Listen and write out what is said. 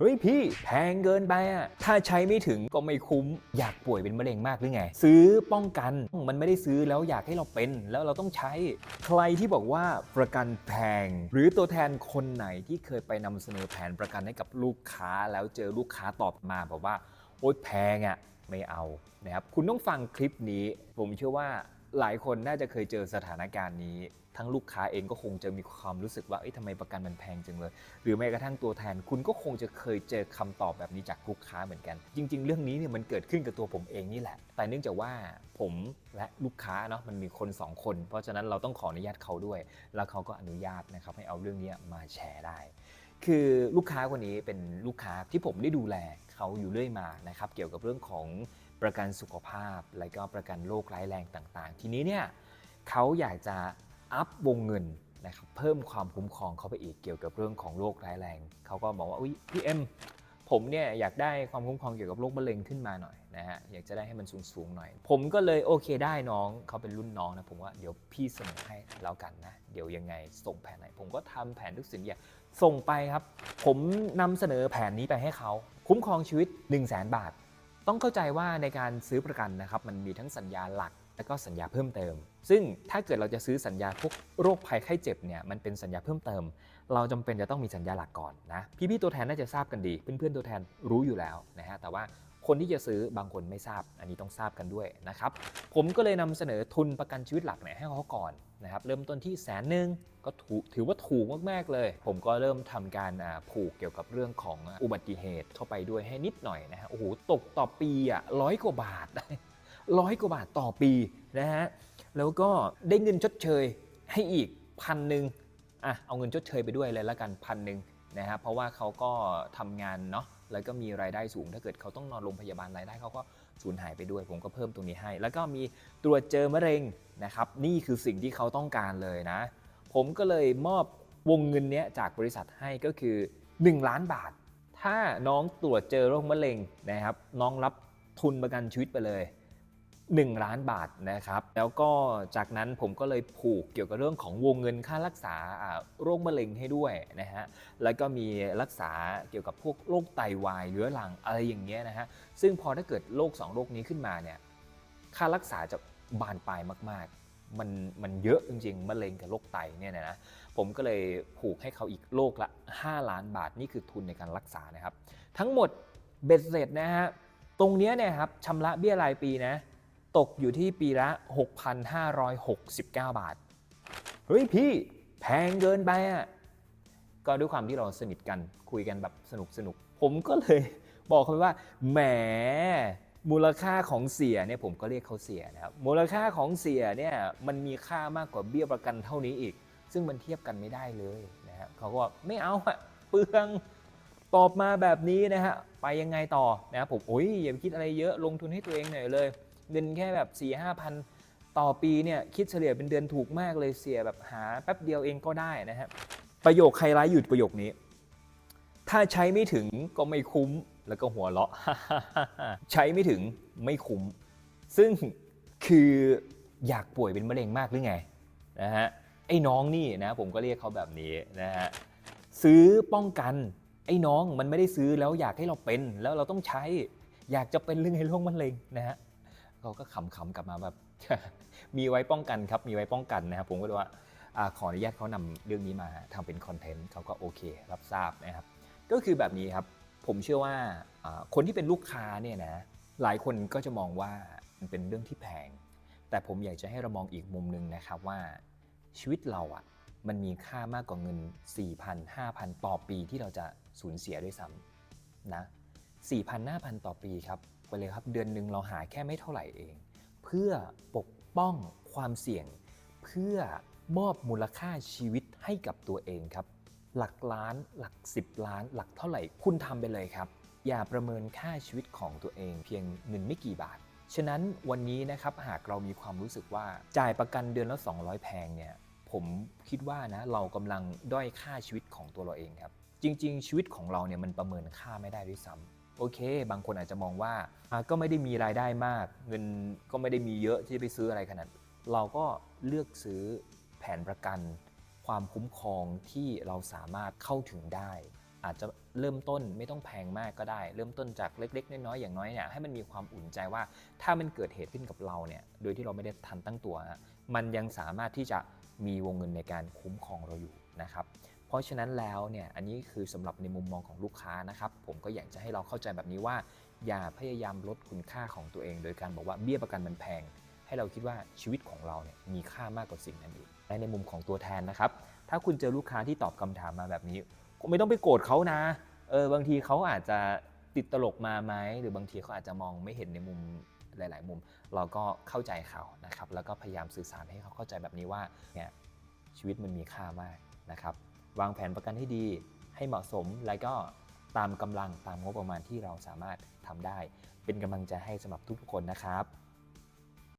เฮ้ยพี่แพงเกินไปอะถ้าใช้ไม่ถึงก็ไม่คุ้ม อยากป่วยเป็นมะเร็งมากหรือไง ซื้อป้องกันมันไม่ได้ซื้อแล้วอยากให้เราเป็น แล้วเราต้องใช้ ใครที่บอกว่าประกันแพง หรือตัวแทนคนไหนที่เคยไปนำเสนอแผนประกันให้กับลูกค้า แล้วเจอลูกค้าตอบมาบอกว่าโอ๊ยแพงอะไม่เอานะครับคุณต้องฟังคลิปนี้ ผมเชื่อว่า หลายคนน่าจะเคยเจอสถานการณ์นี้ ทั้งลูกค้าเองก็คงจะมีความรู้สึกว่าเอ้ยทำไมประกันมันแพงจังเลย หรือแม้กระทั่งตัวแทน คุณก็คงจะเคยเจอคำตอบแบบนี้จากลูกค้าเหมือนกัน จริง ๆ เรื่องนี้เนี่ยมันเกิดขึ้นกับตัวผมเองนี่แหละ แต่เนื่องจากว่าผมและลูกค้าเนาะมันมีคนสองคน เพราะฉะนั้นเราต้องขออนุญาตเขาด้วย แล้วเขาก็อนุญาตนะครับให้เอาเรื่องนี้มาแชร์ได้ คือลูกค้าคนนี้เป็นลูกค้าที่ผมได้ดูแลเขาอยู่เรื่อยมานะครับเกี่ยวกับเรื่องของ ประกันสุขภาพ และก็ประกันโรคร้ายแรงต่างๆ ทีนี้เนี่ยเขาอยากจะอัพวงเงินนะครับเพิ่มความคุ้มครองเข้าไปอีกเกี่ยวกับเรื่องของโรคร้ายแรง เขาก็บอกว่าอุ้ยพี่เอ็มผมเนี่ยอยากได้ความคุ้มครองเกี่ยวกับโรคมะเร็งขึ้นมาหน่อยนะฮะอยากจะได้ให้มันสูงๆหน่อย ผมก็เลยโอเคได้น้องเขาเป็นรุ่นน้องนะผมว่าเดี๋ยวพี่เสนอให้แล้วกันนะ เดี๋ยวยังไงส่งแผนไหน ผมก็ทำแผนทุกสิ่งอย่างส่งไปครับ ผมนำเสนอแผนนี้ไปให้เขาคุ้มครองชีวิต 1 0 0 0 0แบาท ต้องเข้าใจว่าในการซื้อประกันนะครับมันมีทั้งสัญญาหลักและก็สัญญาเพิ่มเติม ซึ่งถ้าเกิดเราจะซื้อสัญญาพวกโรคภัยไข้เจ็บเนี่ยมันเป็นสัญญาเพิ่มเติม เราจำเป็นจะต้องมีสัญญาหลักก่อนนะพี่ๆตัวแทนน่าจะทราบกันดี เพื่อนๆตัวแทนรู้อยู่แล้วนะฮะแต่ว่าคนที่จะซื้อบางคนไม่ทราบ อันนี้ต้องทราบกันด้วยนะครับผมก็เลยนำเสนอทุนประกันชีวิตหลักเนี่ยให้เขาก่อน นะครับเริ่มต้นที่แสนหนึ่งก็ถูกถือว่าถูกมาก ๆ เลย ผมก็เริ่มทำการผูกเกี่ยวกับเรื่องของอุบัติเหตุเข้าไปด้วยให้นิดหน่อยนะฮะโอ้โหตกต่อปีอะร้อยกว่าบาทร้อยกว่าบาทต่อปีนะฮะแล้วก็ได้เงินชดเชยให้อีกพันหนึ่งอะเอาเงินชดเชยไปด้วยเลยละกันพันหนึ่งนะฮะเพราะว่าเขาก็ทำงานเนาะ แล้วก็มีรายได้สูง ถ้าเกิดเขาต้องนอนโรงพยาบาลรายได้เขาก็สูญหายไปด้วย ผมก็เพิ่มตรงนี้ให้ แล้วก็มีตรวจเจอมะเร็งนะครับ นี่คือสิ่งที่เขาต้องการเลยนะ ผมก็เลยมอบวงเงินนี้จากบริษัทให้ก็คือ 1 ล้านบาท ถ้าน้องตรวจเจอโรคมะเร็งนะครับ น้องรับทุนประกันชีวิตไปเลย 1 ล้านบาทนะครับ แล้วก็จากนั้นผมก็เลยผูกเกี่ยวกับเรื่องของวงเงินค่ารักษาโรคมะเร็งให้ด้วยนะฮะ แล้วก็มีรักษาเกี่ยวกับพวกโรคไตวายเรื้อรังอะไรอย่างเงี้ยนะฮะ ซึ่งพอถ้าเกิดโรคสองโรคนี้ขึ้นมาเนี่ยค่ารักษาจะบานปลายมาก ๆ มันมันเยอะจริงๆมะเร็งกับโรคไตเนี่ยนะ ผมก็เลยผูกให้เขาอีกโรคละ 5 ล้านบาทนี่คือทุนในการรักษานะครับ ทั้งหมดเบ็ดเสร็จนะฮะ ตรงเนี้ยเนี่ยครับชำระเบี้ยรายปีนะ ตกอยู่ที่ปีละ 6,569 บาท เฮ้ยพี่แพงเกินไปอะ ก็ด้วยความที่เราสนิทกันคุยกันแบบสนุกสนุก ผมก็เลยบอกเขาไปว่า แหม มูลค่าของเสียเนี่ยผมก็เรียกเขาเสียนะครับ มูลค่าของเสียเนี่ยมันมีค่ามากกว่าเบี้ยประกันเท่านี้อีก ซึ่งมันเทียบกันไม่ได้เลยนะฮะเขาก็ไม่เอาอะเปลืองตอบมาแบบนี้นะฮะ ไปยังไงต่อนะครับผมโอ้ยอย่าไปคิดอะไรเยอะลงทุนให้ตัวเองหน่อยเลย เงินแค่แบบ4ี่ห้าพันต่อปีเนี่ยคิดเฉลี่ยเป็นเดือนถูกมากเลยเสียแบบหาแป๊บเดียวเองก็ได้นะฮะประโยคไฮไลท์อยู่ประโยคนี้ ถ้าใช้ไม่ถึงก็ไม่คุ้มแล้วก็หัวเราะใช้ไม่ถึงไม่คุ้ม ซึ่งคืออยากป่วยเป็นมะเร็งมากหรือไงนะฮะไอ้น้องนี่นะผมก็เรียกเขาแบบนี้นะฮะซื้อป้องกันไอ้น้องมันไม่ได้ซื้อแล้วอยากให้เราเป็นแล้วเราต้องใช้ อยากจะเป็นเรื่องไอ้โรคมะเร็งนะฮะ เขาก็ขำๆกลับมาแบบ มีไว้ป้องกันครับ มีไว้ป้องกันนะครับ ผมก็เลยว่าอาขออนุญาตเขานำเรื่องนี้มาทำเป็นคอนเทนต์เขาก็โอเครับทราบนะครับ ก็คือแบบนี้ครับ ผมเชื่อว่าอ่าคนที่เป็นลูกค้าเนี่ยนะหลายคนก็จะมองว่ามันเป็นเรื่องที่แพง แต่ผมอยากจะให้เรามองอีกมุมหนึ่งนะครับว่าชีวิตเราอะ่ะมันมีค่ามากกว่าเงิน 4,000 5,000 ต่อปีที่เราจะสูญเสียด้วยซ้ำนะ4,000 5,000 ต่อปีครับ ไปเลยครับ เดือนหนึ่งเราหาแค่ไม่เท่าไหร่เอง เพื่อปกป้องความเสี่ยง เพื่อมอบมูลค่าชีวิตให้กับตัวเองครับ หลักล้านหลัก 10 ล้าน หลักเท่าไหร่คุณทำไปเลยครับ อย่าประเมินค่าชีวิตของตัวเอง เพียงเงินไม่กี่บาท ฉะนั้นวันนี้นะครับหากเรามีความรู้สึกว่าจ่ายประกันเดือนละ 200 แพงเนี่ยผมคิดว่านะเรากำลังด้อยค่าชีวิตของตัวเราเองครับ จริง ๆ ชีวิตของเราเนี่ยมันประเมินค่าไม่ได้ด้วยซ้ำ โอเค บางคนอาจจะมองว่าก็ไม่ได้มีรายได้มาก เงินก็ไม่ได้มีเยอะที่จะไปซื้ออะไรขนาดเราก็เลือกซื้อแผนประกัน ความคุ้มครองที่เราสามารถเข้าถึงได้ อาจจะเริ่มต้นไม่ต้องแพงมากก็ได้ เริ่มต้นจากเล็กๆ น้อยๆอย่างน้อยเนี่ยให้มันมีความอุ่นใจว่าถ้ามันเกิดเหตุขึ้นกับเราเนี่ยโดยที่เราไม่ได้ทันตั้งตัวฮะมันยังสามารถที่จะมีวงเงินในการคุ้มครองเราอยู่นะครับ เพราะฉะนั้นแล้วเนี่ยอันนี้คือสำหรับในมุมมองของลูกค้านะครับ ผมก็อยากจะให้เราเข้าใจแบบนี้ว่า อย่าพยายามลดคุณค่าของตัวเอง โดยการบอกว่าเบี้ยประกันมันแพง ให้เราคิดว่าชีวิตของเราเนี่ยมีค่ามากกว่าสิ่งนั้นอีกและในมุมของตัวแทนนะครับ ถ้าคุณเจอลูกค้าที่ตอบคำถามมาแบบนี้ก็ไม่ต้องไปโกรธเขานะเออบางทีเขาอาจจะติดตลกมาไหมหรือบางทีเขาอาจจะมองไม่เห็นในมุมหลาย ๆ มุม เราก็เข้าใจเขานะครับ แล้วก็พยายามสื่อสารให้เขาเข้าใจแบบนี้ว่าเนี่ยชีวิตมันมีค่ามากนะครับ วางแผนประกันให้ดี ให้เหมาะสม แล้วก็ตามกำลังตามงบประมาณที่เราสามารถทำได้ เป็นกำลังใจให้สำหรับทุกๆคนนะครับ